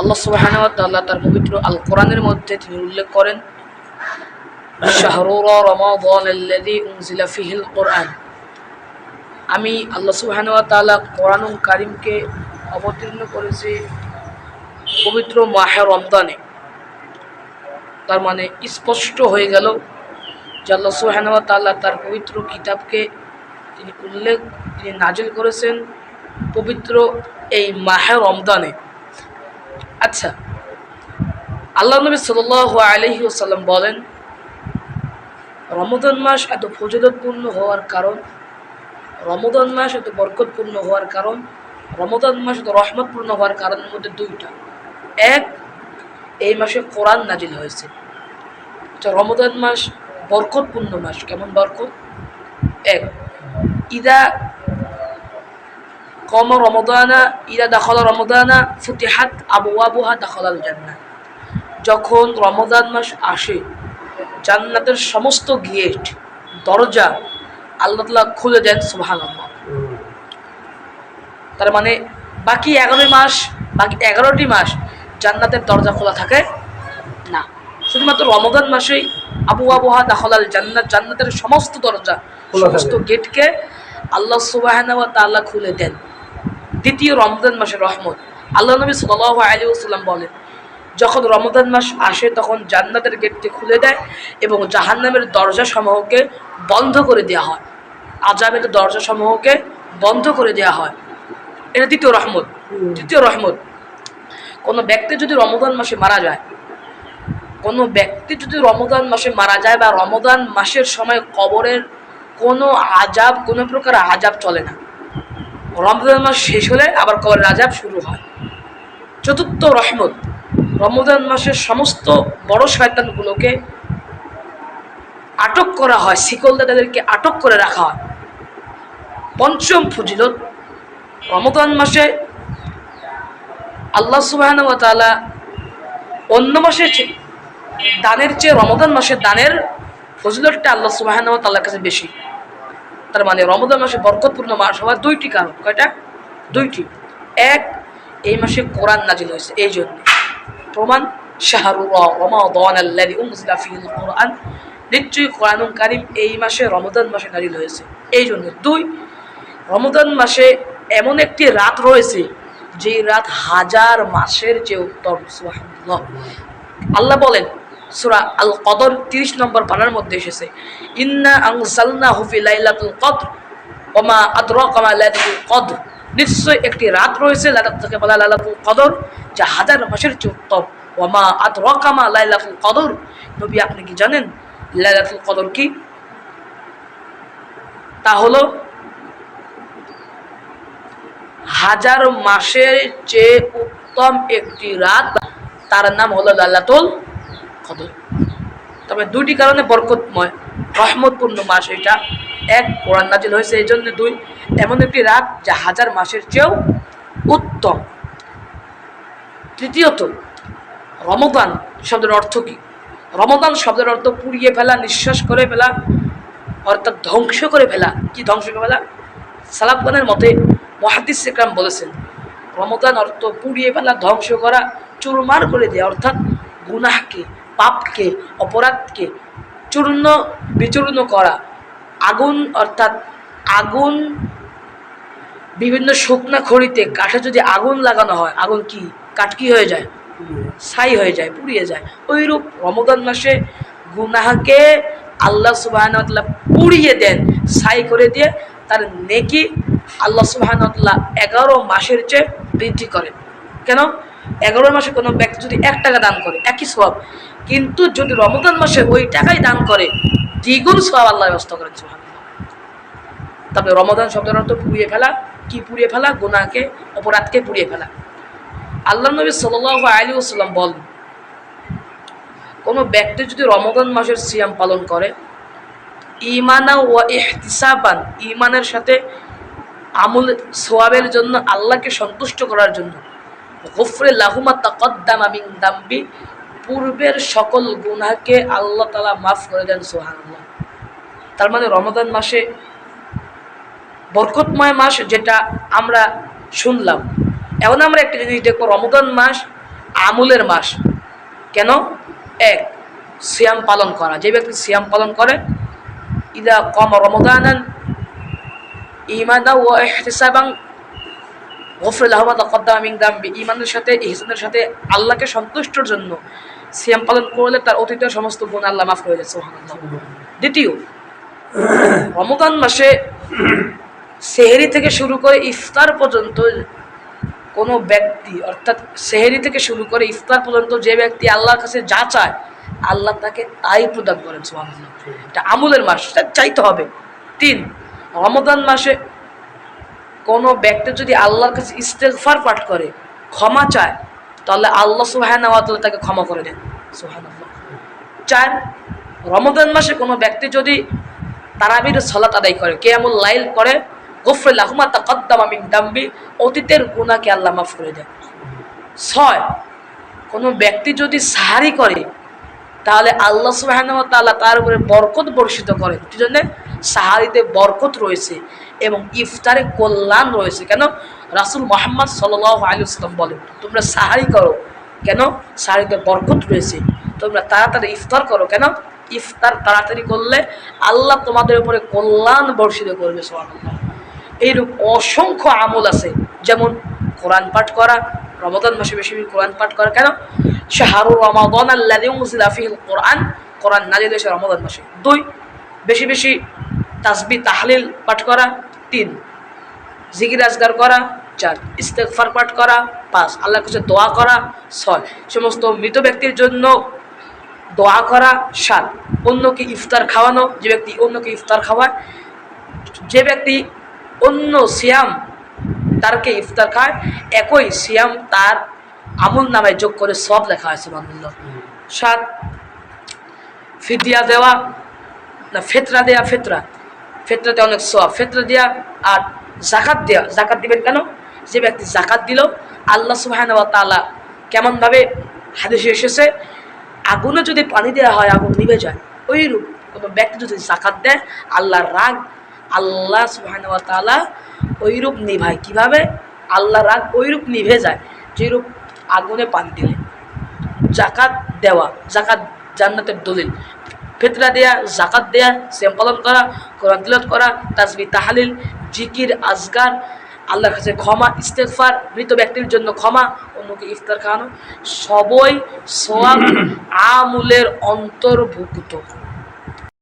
আল্লাহ সুবাহানুয়াতাল্লাহ তার পবিত্র আল কোরআনের মধ্যে তিনি উল্লেখ করেন শাহরুর ফিহিল কোরআন। আমি আল্লাহ সুবাহানুয়াতাল্লাহ কোরআনুল কারিমকে অবতীর্ণ করেছি পবিত্র মাহে রমদানে তার মানে স্পষ্ট হয়ে গেল যে আল্লাহ সুবাহানুয়াতাল্লাহ তার পবিত্র কিতাবকে তিনি উল্লেখ, তিনি নাজিল করেছেন পবিত্র এই মাহে রমদানে আচ্ছা। আল্লাহ নবী সাল আলহি আসাল্লাম বলেন রমদান মাস এত ফজিলতপূর্ণ হওয়ার কারণ রমদান মাস এত বরকতপূর্ণ হওয়ার কারণ রমদান মাস এত রহমতপূর্ণ হওয়ার কারণের মধ্যে দুইটা। এক, এই মাসে কোরআন নাজিল হয়েছে। আচ্ছা রমদান মাস বরকতপূর্ণ মাস, কেমন বরকত? এক, ইদা কম রমদানা ইদা দাখলা রমদানা ফুতিহাত আবু আবুহা দাখলাল জান্না যখন রমদান মাস আসে জান্নাতের সমস্ত গেট দরজা আল্লাহ তালা খুলে দেন সুবাহান তার মানে বাকি এগারোই মাস বাকি এগারোটি মাস জান্নাতের দরজা খোলা থাকে না। শুধুমাত্র রমদান মাসেই আবু আবুহা দাখলাল জান্নাত জান্নাতের সমস্ত দরজা। সমস্ত গেটকে আল্লাহ সুবাহান তাল্লাহ খুলে দেন। দ্বিতীয় রমজান মাসের রহমত। আল্লাহ নবী সাল আলী সাল্লাম বলেন যখন রমজান মাস আসে তখন জান্নাতের গেটটি খুলে দেয় এবং জাহান্নামের দরজা সমূহকে বন্ধ করে দেওয়া হয়। আজাবের দরজা সমূহকে বন্ধ করে দেওয়া হয়। এটা দ্বিতীয় রহমত। তৃতীয় রহমত কোনো ব্যক্তি যদি রমজান মাসে মারা যায় কোনো ব্যক্তি যদি রমজান মাসে মারা যায় বা রমজান মাসের সময় কবরের কোনো আজাব কোনো প্রকার আজাব চলে না। রমজান মাস শেষ হলে আবার কবরের আজাব শুরু হয়। চতুর্থ রহমত। রমজান মাসের সমস্ত বড় শয়তানগুলোকে আটক করা হয় শিকলদা তাদেরকে আটক করে রাখা হয়। পঞ্চম ফজিলত, রমজান মাসে আল্লাহ সুবাহান তাআলা অন্য মাসে দানের চেয়ে রমজান মাসের দানের ফজিলতটা আল্লাহ সুবাহান তাল্লার কাছে বেশি। তার মানে রমজান মাসে বরকতপূর্ণ মাস হওয়ার দুইটি কারণ। কয়টা? দুইটি। এক, এই মাসে কোরআন নাজিল হয়েছে। এই জন্য প্রমাণ রমাদান কোরআন। নিশ্চয়ই কোরআনুল কারীম এই মাসে রমজান মাসে নাজিল হয়েছে। এই জন্য দুই, রমজান মাসে এমন একটি রাত রয়েছে যে রাত হাজার মাসের চেয়ে উত্তম আল্লাহ বলেন সূরা আল কদর 30 নম্বর পানার মধ্যে এসেছে। ইন্না আনজালনাহু ফি লাইলাতুল কদর ওমা আদরাকা মা লাইলাতুল কদর। নিশ্চয় একটি রাত রয়েছে লাইলাত থেকে বলা লাইলাতুল কদর, যা হাজার মাসের চেয়ে উত্তম। ওমা আদরাকা কামা লাইলাতুল কদর। নবী, আপনি কি জানেন লাইলাতুল কদর কি? তা হলো হাজার মাসের চেয়ে উত্তম একটি রাত, তার নাম হলো লাল্লাতুল কদর তবে দুটি কারণে বরকতময়, রহমতপূর্ণ মাস এটা। এক, কোরআন নাজিল হয়েছে এই জন্য দুই, এমন একটি রাত যা হাজার মাসের চেয়েও উত্তম। তৃতীয়ত রমদান শব্দের অর্থ কি? রমদান শব্দের অর্থ পুড়িয়ে ফেলা, নিঃশ্বাস করে ফেলা, অর্থাৎ ধ্বংস করে ফেলা। কি ধ্বংস করে ফেলা? সালাফগানের মতে মহাদিস ইকরাম বলেছেন রমদান অর্থ পুড়িয়ে ফেলা, ধ্বংস করা, চুরমার করে দেওয়া অর্থাৎ গুনাহকে পাপকে, অপরাধকে চূর্ণ, বিচূর্ণ করা। আগুন অর্থাৎ আগুন বিভিন্ন শুকনা খড়িতে কাঠে যদি আগুন লাগানো হয়, আগুন কি? কাঠ কি হয়ে যায়, ছাই হয়ে যায়, পুড়িয়ে যায়। ওইরূপ রমদান মাসে গুনাহকে আল্লাহ সুবাহ পুড়িয়ে দেন, ছাই করে দিয়ে তার নেকি আল্লাহ সুবাহানতাল্লাহ এগারো মাসের চেয়ে বৃদ্ধি করেন। কেন? এগারো মাসে কোনো ব্যক্তি যদি এক টাকা দান করে, একই সব কিন্তু যদি রমজান মাসে ওই টাকাই দান করে, দ্বিগুণ সব আল্লাহ ব্যবস্থা করেন। তবে রমজান শব্দের অর্থ পুড়িয়ে ফেলা। কি পুড়িয়ে ফেলা? গুনাহকে, অপরাধকে পুড়িয়ে ফেলা। আল্লাহ নবী সাল আলী ওসাল্লাম বলেন, কোনো ব্যক্তি যদি রমজান মাসের সিয়াম পালন করে ইমানা ও ইহতিসাবান ইমানের সাথে আমল সোয়াবের জন্য আল্লাহকে সন্তুষ্ট করার জন্য গফরে লাহুমা তাকদ্দামা মিন দাম্বি, পূর্বের সকল গুনাহকে আল্লাহ তালা মাফ করে দেন, সুবহানাল্লাহ। তার মানে রমজান মাসে বরকতময় মাস যেটা আমরা শুনলাম। এখন আমরা একটা জিনিস দেখব, রমজান মাস আমুলের মাস। কেন? এক, সিয়াম পালন করা। যে ব্যক্তি সিয়াম পালন করে, ইদা কম রমদানান ইমানা ও ইহতিসাবাং গফরুল আহমদ কদ্দামিং দাম্বি ইমানের সাথে, ইহসানের সাথে আল্লাহকে সন্তুষ্টর জন্য সিয়াম পালন করলে তার অতীতের সমস্ত গুণ আল্লাহ মাফ দিচ্ছে সুবহানাল্লাহ। দ্বিতীয়, রমজান মাসে সেহেরি থেকে শুরু করে ইফতার পর্যন্ত কোনো ব্যক্তি, অর্থাৎ সেহেরি থেকে শুরু করে ইফতার পর্যন্ত যে ব্যক্তি আল্লাহর কাছে যা চায়, আল্লাহ তাকে তাই প্রদান করেন, সুবহানাল্লাহ। এটা আমলের মাস চাইতে হবে তিন, রমজান মাসে কোনো ব্যক্তি যদি আল্লাহর কাছে ইস্তেগফার পাঠ করে, ক্ষমা চায়, তাহলে আল্লাহ ওয়া তাকে ক্ষমা করে দেন। সুবহানাল্লাহ। চার, রমজান মাসে কোনো ব্যক্তি যদি তারাবির সলাত আদায় করে, কেয়ামুল লাইল করে গফরুল আহমা তাকদ্দামা মিন দাম্বি, অতীতের গুণাকে আল্লাহ মাফ করে দেন। ছয়, কোনো ব্যক্তি যদি সাহারি করে, তাহলে আল্লাহ সুবহানাহু ওয়া তার উপরে বরকত বর্ষিত করেন। কি জন্যে? সাহারিতে বরকত রয়েছে এবং ইফতারে কল্যাণ রয়েছে। কেন? রাসূল মোহাম্মদ সাল্লাল্লাহু আলাইহি ওয়াসাল্লাম বলেন, তোমরা সাহারি করো। কেন? সাহারিতে বরকত রয়েছে। তোমরা তাড়াতাড়ি ইফতার করো। কেন? ইফতার তাড়াতাড়ি করলে আল্লাহ তোমাদের উপরে কল্যাণ বর্ষিত করবে, সুবহানাল্লাহ। এইরূপ অসংখ্য আমল আছে। যেমন কোরআন পাঠ করা, রমজান মাসে বেশি বেশি কোরআন পাঠ করা। কেন? শাহরু রমাদান ফীহিল কোরআন কোরআন নাজিল রমজান মাসে। দুই বেশি বেশি তাসবি তাহলিল পাঠ করা তিন। জিকির, আজগার করা চার। ইস্তেগফার পাঠ করা পাঁচ। আল্লাহ কাছে দোয়া করা ছয়। সমস্ত মৃত ব্যক্তির জন্য দোয়া করা সাত। অন্যকে ইফতার খাওয়ানো, যে ব্যক্তি অন্যকে ইফতার খাওয়ায়, যে ব্যক্তি অন্য সিয়াম তারকে ইফতার খায়, একই সিয়াম তার আমল নামে যোগ করে সব লেখা হয়েছে বান্ধব সাত, ফিদিয়া দেওয়া না, ফেতরা দেয়া ফেতরা। ফেতরাতে অনেক সব ফেতরা দেয়া আর জাকাত দেওয়া জাকাত দিবেন কেন? যে ব্যক্তি জাকাত দিল, আল্লাহ সুবাহান তালা কেমনভাবে হাদিসে এসেছে, আগুনে যদি পানি দেওয়া হয়, আগুন নিভে যায়। ওই রূপ কোনো ব্যক্তি যদি জাকাত দেয়, আল্লাহর রাগ আল্লাহ সুবাহান তালা ওই রূপ নিভায়। কীভাবে? আল্লাহ রাগ ওই রূপ নিভে যায়, যেরূপ আগুনে পানি দিলে। জাকাত দেওয়া জাকাত জান্নাতের দলিল। ফিতরা দেয়া জাকাত দেয়া শ্যাম পালন করা, কোরআন তিলত করা, তাজবি, তাহালিল, জিকির আজগার আল্লাহর কাছে ক্ষমা ইস্তেফার মৃত ব্যক্তির জন্য ক্ষমা অন্যকে ইফতার খাওয়ানো, সবই সোয়াব আমুলের অন্তর্ভুক্ত।